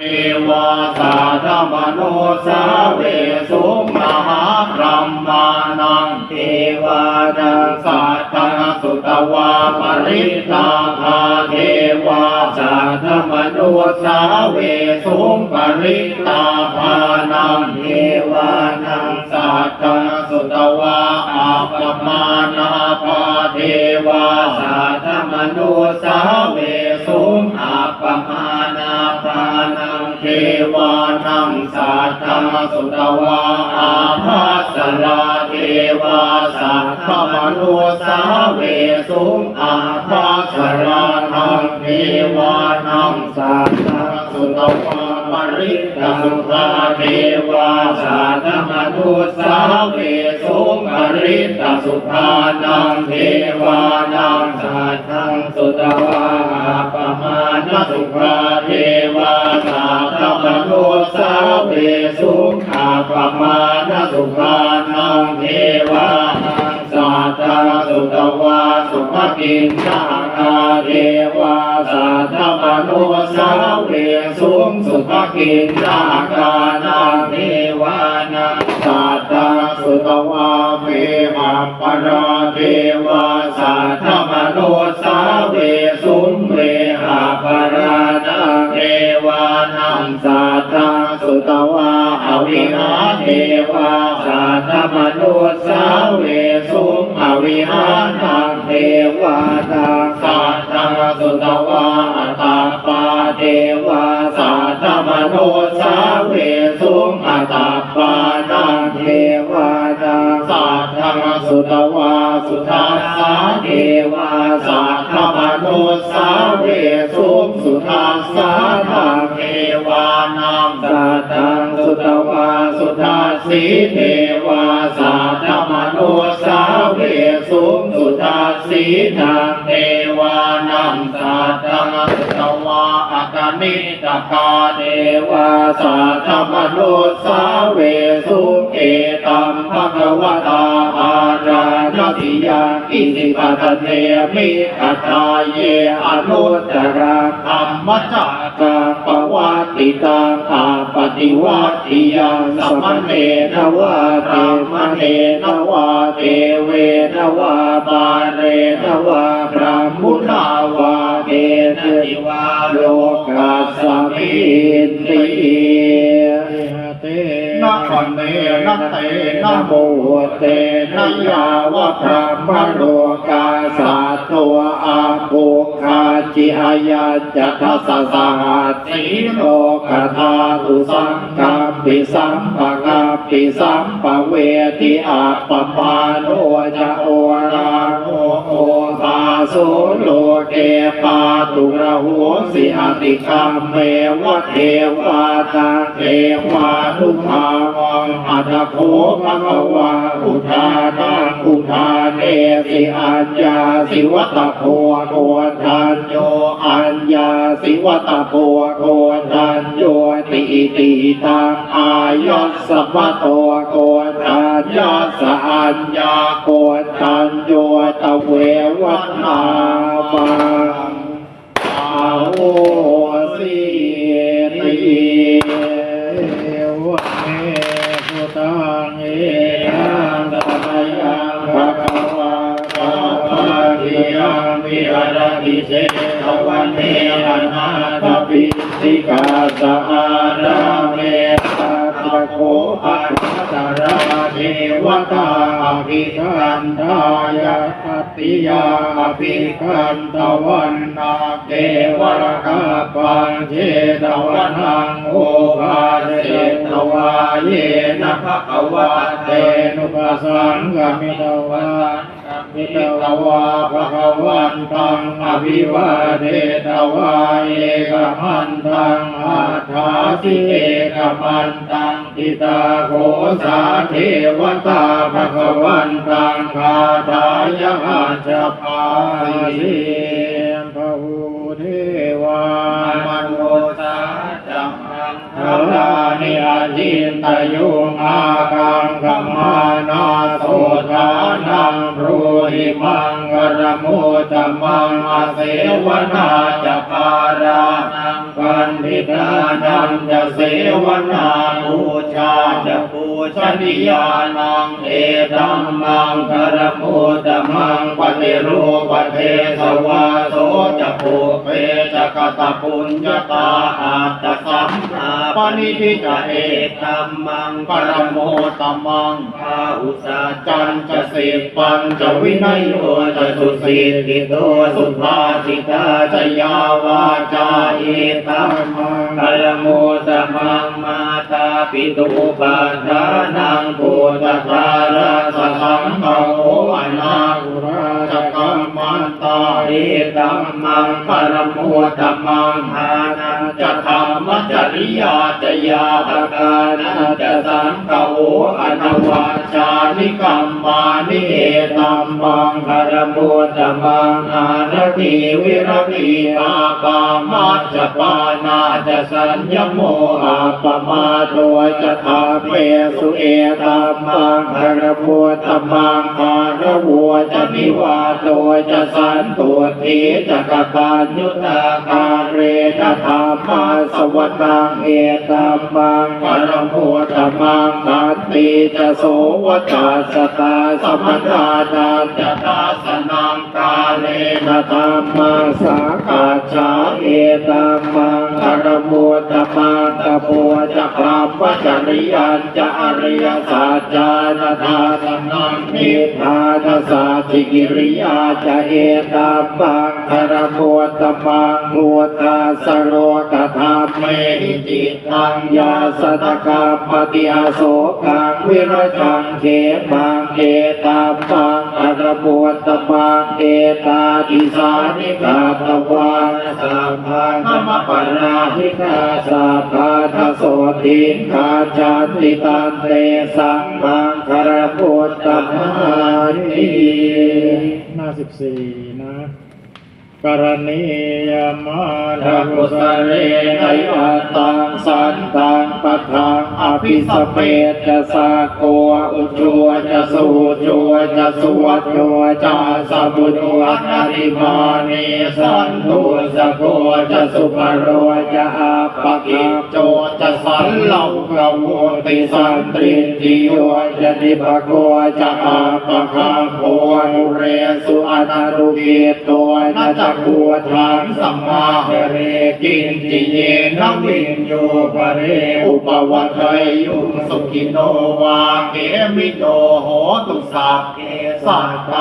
เทวาสาธมโนสาเวสุมหาพรหมานังเทวานังสัตตงสุตวาปริตาภาเทวาสาธมโนสาเวสุปริตาภานังเทวานังสัตตงสุตวาอาปมานาภาเทวาสาธมโนสาเวสุอาปมานาภา เทวานังสัตตงสุตวาอาภาสราเทวาสัตตมโนสาเวสุอาภาสรานังเทวานังสัตตงสุตวาปริตสุภาเทวาสัตตมโนสาเวสุปริตสุภานังเทวานังสัตตังสุตวาอาปมาณสุภาเทว ตมโนสาเวสุขาปมาณสุภานังเทวาสัตตังสุตวาสุภกินนาคาเทวาสัตตมโนสาเวสุสุภกินนาคานังเทวานัสัตตสุตวาเวหัปปรา นังสัตตังสุตวาอวิหาเทวาสัตตมโนสาเวสุมอวิหานังเทวานังสัตตังสุตวาอัตาปาเทวาสัตตมโนสาเวสุมอัตาปานังเทวานังสัตตังสุตวาสุทัสสาเทวาสัตตมโนสาวสุม สานังเทวานังสัตตังสุตวาสุทัสสีเทวาสัตมโนสาเวสุสุทัสสีนางเทวานังสัตตัง สุตวาอัตมิตกาเทวาสัตตมโนสาเวสุเอตัมภะคะวตาอาราณติยาอิสิปะทะเทมิอัตตาเยอนุตรังธรรมจักกังปวัตติตังอาปฏิวัติยังสมณเณนวาเตมเณนวาเตเวนวาบาเรนวาพระมุนา นะจิวาโลกัสมินตินะคันเนนะเตนะโมเตนะยาวะพระมโลกาสาตัวอาภุคาจิอายัญจทัสสะหัสสีโลกธาตุสังกัปปิสัมปะกัปปิสัมปะเวทิอาปปาโนจะโอราโน โสุโลเกปาตุระหัวสิอติคัมเมวะเทวาตาเทวาทุภาวังอัตโคภะคะวาอุทานังอุทาเนสิอัญญาสิวัตโพโกทันโยอัญญาสิวัตโพโกทันโยติติตังอายัสสะพะโตโกทันยัสสะอัญญาโกทันโยตะเววัฏนามังอาโหสิติเวะเมพุตังเอตังตมยังภะคะวะตาปะทิยังวิหารติเสตวันเนอนาถปิสิกาสะอาราเมตัสสะ โคอัตตาราเทวตาอภิคันทายาอัตติยาอภิคันตวันนาเกวรกาปังเจตวันหังโอภาเสตวาเยนะภะคะวะเตนุปัสสังกมิตวา มิตวาภะคะวันตังอภิวาเทตวาเอกมันตังอาทาสิเอกมันตังทิตาโคสาเทวตาภะคะวันตังคาทายาจปาสิพระหูเทวามโนสาจัมมังคารานิอาจินตยุงอากังขมานาโส โมตมังอาเสวนาจะปารานังกันทิตานังจะเสวนาบูชาจะปูชนียานังเอตัมมังกระโมตมังปฏิรูปเทสวาโส จะภูเปจะกตปุญญาตาอาตสัมมาปณิทิจะเอตัมมังปรโมตมังพาอุสาจันจะสิปัญจะวินัยโยจะสุสีติโตสุภาสิตาจะยาวาจาเอตัมมังปรโมตมังมาตาปิตุปาทานังโพธทาราสสังโออนาคุราจะกัมมัน ตาเตัมมังปรโมตมังหานันจะธรรมจริยาจะยาตกานันจะสังฆโออนวาจานิกรรมานิเอตัมมังปรโมตมังอารติวิรติอาปามาจะปานาจะสัญญโมอาปมาโทจะทาเปสุเอตัมมังปรโมตมังคารวัวจะนิวาโตจะสันตุทีจะกกายุตาคาเรนะธรรมาสวตังเอตัมมังปรมุตตมังคันติจะโสวตาสตาสมทานันจะตาสนังกาเลนะธรรมังสาขาชาเอตัมมังปรโมตมังตะโพจะพรามจริยันจะอริยสัจจานาทาสนังนิพพานาสาสิกิริยาจะเอตัมมังปรโมตมังพุทธาสโรกธรรมเมหิจิตังยาสตกรรมปฏิอาโศกังวิรจังเขมัง เอตาปังอรโมตปังเอตาติสานิกาตวานสัมพันธรรมปราหิกาสัพพาทโสตินคาจันติตันเตสังมังคารพุทธมานีหน้าสิบสี่นะ กรณียมานากุสเรนยัตตังสันตังปะทังอภิสเปตจะสาโกอุจัวจะสูจัวจะสวดจัวจะสัพพุตุอนาริมานีสันตุสโกจะสุภโรจะอาปะกิจโจจะสันเหลกระโวติสันตริติโยจะนิปโกจะอาปะคาโพนุเรสุอนารุกิตตัวนาจะกัวทางสัมมาเรกินจิเยนวินโยปเรอุปวัตยยุสุขิโนวาเกมิโนโหตุสัพเพสัตตา